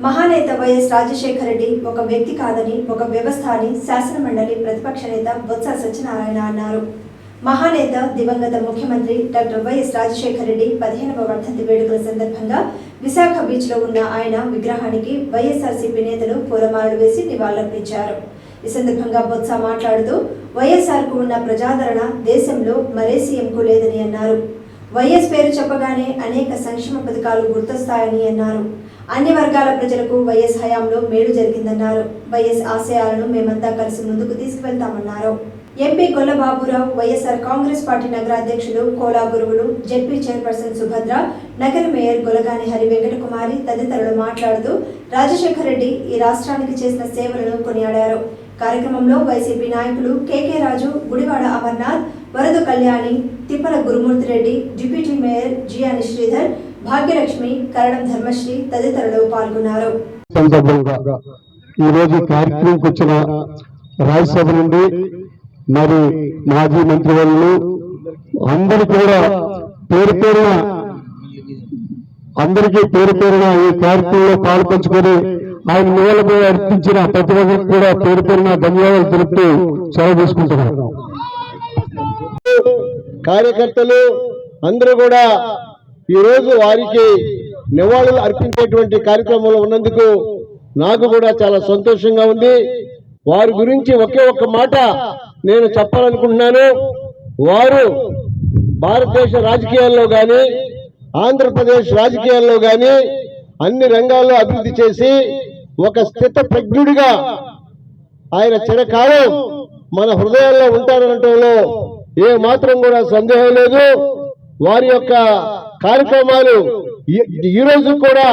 మహానేత వైఎస్ రాజశేఖర రెడ్డి ఒక వ్యక్తి కాదని ఒక వ్యవస్థ అని శాసనమండలి ప్రతిపక్ష నేత బొత్స సత్యనారాయణ అన్నారు. మహానేత దివంగత ముఖ్యమంత్రి డాక్టర్ వైఎస్ రాజశేఖర రెడ్డి పదిహేనవ వర్ధంతి వేడుకల సందర్భంగా విశాఖ బీచ్లో ఉన్న ఆయన విగ్రహానికి వైఎస్ఆర్సీపీ నేతలు పూలమాలలు వేసి నివాళులర్పించారు. ఈ సందర్భంగా బొత్స మాట్లాడుతూ వైఎస్ఆర్కు ఉన్న ప్రజాదరణ దేశంలో మరే సీఎంకు లేదని అన్నారు. వైఎస్ పేరు చెప్పగానే అనేక సంక్షేమ పథకాలు గుర్తొస్తాయని అన్నారు. అన్ని వర్గాల ప్రజలకు వైఎస్ హయాంలో మేలు జరిగిందన్నారు. వైఎస్ ఆశయాలను మేమంతా కలిసి ముందుకు తీసుకువెళ్తామన్నారు. ఎంపీ గొల్లబాబురావు వైఎస్ఆర్ కాంగ్రెస్ పార్టీ నగర అధ్యక్షులు కోలా గురువులు జెడ్పీ చైర్పర్సన్ సుభద్ర నగర మేయర్ గొలగాని హరి వెంకటకుమారి తదితరులు మాట్లాడుతూ రాజశేఖర రెడ్డి ఈ రాష్ట్రానికి చేసిన సేవలను కొనియాడారు. కార్యక్రమంలో వైసీపీ నాయకులు కేకే రాజు గుడివాడ అమర్నాథ్ వరద కళ్యాణి తిప్పల గురుమూర్తి రెడ్డి డిప్యూటీ మేయర్ జియాని శ్రీధర్ భాగ్యలక్ష్మి కరణం ధర్మశ్రీ తదితరులు పాల్గొన్నారు. ఈరోజు ఈ కార్యక్రమంకి వచ్చిన రాజ్యసభ నుండి మరి మాజీ మంత్రివర్యులు అందరూ కూడా పేరు పేరున అందరికీ పేరు పేరున ఈ కార్యక్రమంలో పాల్పంచుకొని ఆయన నివాళులు అర్పించిన ప్రతి ఒక్కరికి కూడా పేరు పేరున ధన్యవాదాలు తెలుపుతూ సెలవు తీసుకుంటున్నాను కార్యకర్తలు అందరూ కూడా ఈరోజు వారికి నివాళులు అర్పించేటువంటి కార్యక్రమంలో ఉన్నందుకు నాకు కూడా చాలా సంతోషంగా ఉంది. వారి గురించి ఒకే ఒక్క మాట నేను చెప్పాలనుకుంటున్నాను. వారు భారతదేశ రాజకీయాల్లో కానీ ఆంధ్రప్రదేశ్ రాజకీయాల్లో కానీ అన్ని రంగాల్లో అభివృద్ధి చేసి ఒక స్థిత ప్రజ్ఞుడిగా ఆయన చిరకాలం మన హృదయాల్లో ఉంటారనటంలో ఏ మాత్రం కూడా సందేహం లేదు. వారి యొక్క కార్యక్రమాలు ఈ- రోజు కూడా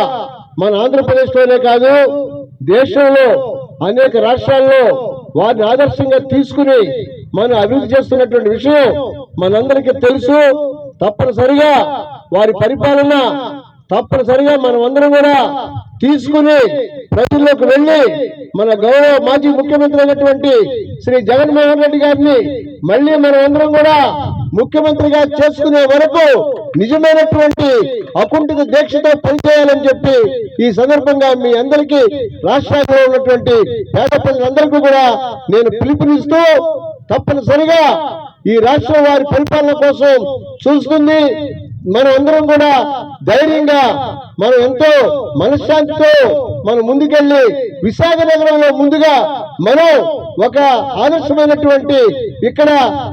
మన ఆంధ్రప్రదేశ్లోనే కాదు దేశంలో అనేక రాష్ట్రాల్లో వారిని ఆదర్శంగా తీసుకుని మనం అభివృద్ధి చేస్తున్నటువంటి విషయం మనందరికీ తెలుసు. తప్పనిసరిగా వారి పరిపాలన తప్పనిసరిగా మనం అందరం కూడా తీసుకుని ప్రజల్లోకి వెళ్ళి మన గౌరవ మాజీ ముఖ్యమంత్రి అయినటువంటి శ్రీ జగన్మోహన్ రెడ్డి గారిని మళ్ళీ మనం అందరం కూడా ముఖ్యమంత్రిగా చేసుకునే వరకు నిజమైనటువంటి అకుంఠిత దీక్షతో పనిచేయాలని చెప్పి ఈ సందర్భంగా మీ అందరికీ రాష్ట్రాల్లో ఉన్నటువంటి పేద ప్రజలందరికీ కూడా నేను పిలుపునిస్తూ తప్పనిసరిగా ఈ రాష్ట్రం వారి పరిపాలన కోసం చూస్తుంది. అందరం కూడా ధైర్యంగా మనం ఎంతో మనశ్శాంతితో మనం ముందుకెళ్ళి విశాఖ నగరంలో ముందుగా మనం ఒక ఆదర్శమైనటువంటి ఇక్కడ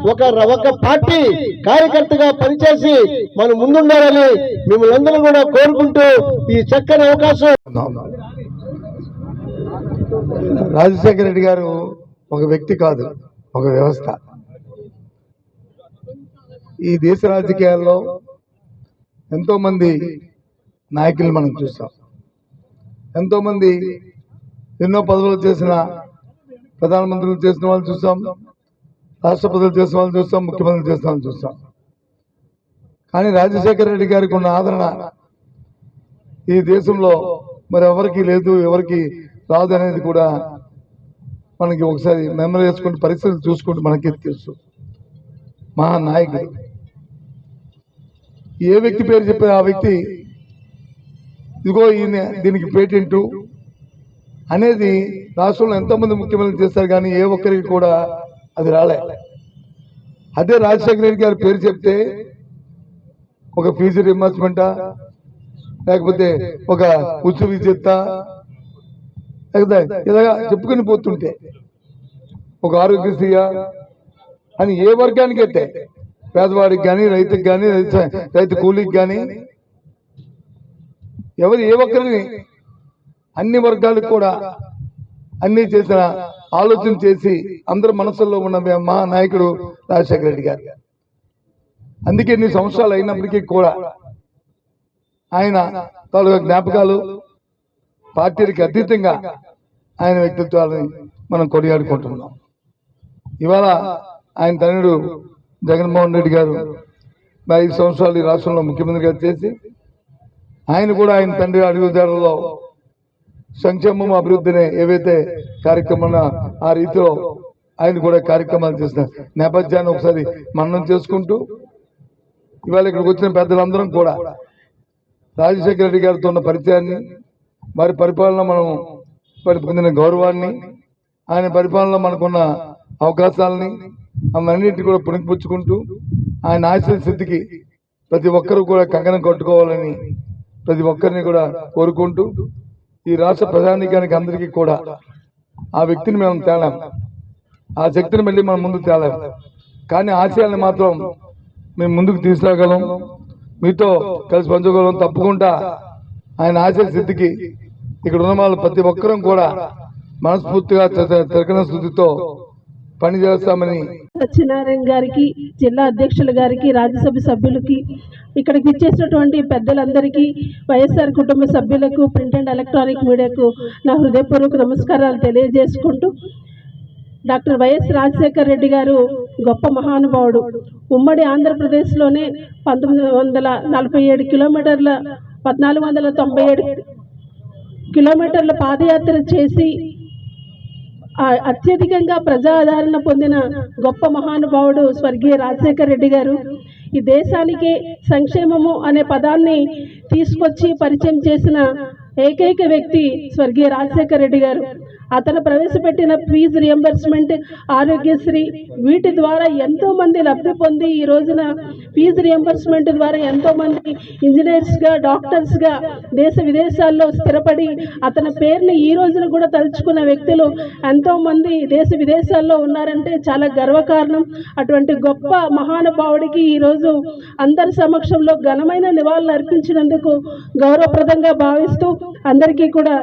ఒక ఒక పార్టీ కార్యకర్తగా పనిచేసి మనం ముందుండాలని మిమ్మల్ని అందరం కూడా కోరుకుంటూ ఈ చక్కని అవకాశం. రాజశేఖర రెడ్డి గారు ఒక వ్యక్తి కాదు ఒక వ్యవస్థ. ఈ దేశ రాజకీయాల్లో ఎంతో మంది నాయకులు మనం చూస్తాం ఎంతో మంది ఎన్నో పదవులు చేసిన ప్రధానమంత్రులు చేసిన వాళ్ళు చూస్తాం రాష్ట్రపతులు చేసిన వాళ్ళు చూస్తాం ముఖ్యమంత్రులు చేసిన వాళ్ళు చూస్తాం కానీ రాజశేఖర రెడ్డి గారికి ఉన్న ఆదరణ ఈ దేశంలో మరి ఎవరికి లేదు ఎవరికి రాదు అనేది కూడా మనకి ఒకసారి మెమరీ చేసుకుంటూ పరిస్థితులు చూసుకుంటూ మనకి తెలుసు. మహానాయకుడు. ఏ వ్యక్తి పేరు చెప్పిన ఆ వ్యక్తి ఇదిగో ఈయన దీనికి పేటెంటు అనేది రాష్ట్రంలో ఎంతోమంది ముఖ్యమంత్రులు చేస్తారు కానీ ఏ ఒక్కరికి కూడా అది రాలే. అదే రాజశేఖర రెడ్డి గారి పేరు చెప్తే ఒక ఫీజు రింబర్స్మెంటా లేకపోతే ఒక ఉచ్చు విజేత లేకపోతే ఇలాగా చెప్పుకొని పోతుంటే ఒక ఆరోగ్యశ్రీయా అని ఏ వర్గానికైతే పేదవాడికి కానీ రైతుకి కానీ రైతు కూలీకి కానీ ఎవరు ఏ ఒక్కరిని అన్ని వర్గాలకు కూడా అన్ని చేసిన ఆలోచన చేసి అందరి మనసుల్లో ఉన్న మా నాయకుడు రాజశేఖర రెడ్డి గారు. అందుకే ఎన్ని సంవత్సరాలు అయినప్పటికీ కూడా ఆయన తాలూకా జ్ఞాపకాలు పార్టీలకు అతీతంగా ఆయన వ్యక్తిత్వాలని మనం కొనియాడుకుంటున్నాం. ఇవాళ ఆయన తనుడు జగన్మోహన్ రెడ్డి గారు మరి ఐదు సంవత్సరాలు ఈ రాష్ట్రంలో ముఖ్యమంత్రిగా చేసి ఆయన కూడా ఆయన తండ్రి అడుగుదారులో సంక్షేమం అభివృద్ధిని ఏవైతే కార్యక్రమం ఆ రీతిలో ఆయన కూడా కార్యక్రమాలు చేసిన నేపథ్యాన్ని ఒకసారి మననం చేసుకుంటూ ఇవాళ ఇక్కడికి వచ్చిన పెద్దలందరం కూడా రాజశేఖర రెడ్డి గారితో ఉన్న పరిచయాన్ని వారి పరిపాలన మనం వారి పొందిన గౌరవాన్ని ఆయన పరిపాలనలో మనకున్న అవకాశాలని అవన్నిటి కూడా పుణికిపుచ్చుకుంటూ ఆయన ఆశయ స్థితికి ప్రతి ఒక్కరూ కూడా కంకణం కట్టుకోవాలని ప్రతి ఒక్కరిని కూడా కోరుకుంటూ ఈ రాష్ట్ర ప్రజానీకానికి అందరికీ కూడా ఆ వ్యక్తిని మేము తేలాం. ఆ శక్తిని మళ్ళీ మనం ముందుకు తేలాం. కానీ ఆశయాన్ని మాత్రం మేము ముందుకు తీసుకురాగలం. మీతో కలిసి పంచుకోగలం. తప్పకుండా ఆయన ఆశయ స్థితికి ఇక్కడ ఉన్న వాళ్ళు ప్రతి ఒక్కరం కూడా మనస్ఫూర్తిగా తిరగన స్థుతితో పని చేస్తామని. సత్యనారాయణ గారికి జిల్లా అధ్యక్షుల గారికి రాజ్యసభ సభ్యులకి ఇక్కడికి ఇచ్చేసినటువంటి పెద్దలందరికీ వైఎస్ఆర్ కుటుంబ సభ్యులకు ప్రింట్ అండ్ ఎలక్ట్రానిక్ మీడియాకు నా హృదయపూర్వక నమస్కారాలు తెలియజేసుకుంటూ డాక్టర్ వైఎస్ రాజశేఖర రెడ్డి గారు గొప్ప మహానుభావుడు. ఉమ్మడి ఆంధ్రప్రదేశ్లోనే పంతొమ్మిది వందల నలభై ఏడు కిలోమీటర్ల పద్నాలుగు వందల తొంభై ఏడు కిలోమీటర్ల పాదయాత్ర చేసి అత్యధికంగా ప్రజాదరణ పొందిన గొప్ప మహానుభావుడు స్వర్గీయ రాజశేఖర రెడ్డి గారు ఈ దేశానికి సంక్షేమము అనే పదాన్ని తీసుకొచ్చి పరిచయం చేసిన ఏకైక వ్యక్తి స్వర్గీయ రాజశేఖర రెడ్డి గారు. అతను ప్రవేశపెట్టిన ఫీజు రియంబర్స్మెంట్ ఆరోగ్యశ్రీ వీటి ద్వారా ఎంతోమంది లబ్ధి పొంది ఈ రోజున ఫీజు రియంబర్స్మెంట్ ద్వారా ఎంతోమంది ఇంజనీర్స్గా డాక్టర్స్గా దేశ విదేశాల్లో స్థిరపడి అతని పేరుని ఈ రోజున కూడా తలుచుకున్న వ్యక్తులు ఎంతోమంది దేశ విదేశాల్లో ఉన్నారంటే చాలా గర్వకారణం. అటువంటి గొప్ప మహానుభావుడికి ఈరోజు అందరి సమక్షంలో ఘనమైన నివాళులు అర్పించినందుకు గౌరవప్రదంగా భావిస్తూ అందరికీ కూడా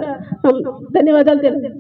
ధన్యవాదాలు తెలియజేస్తాను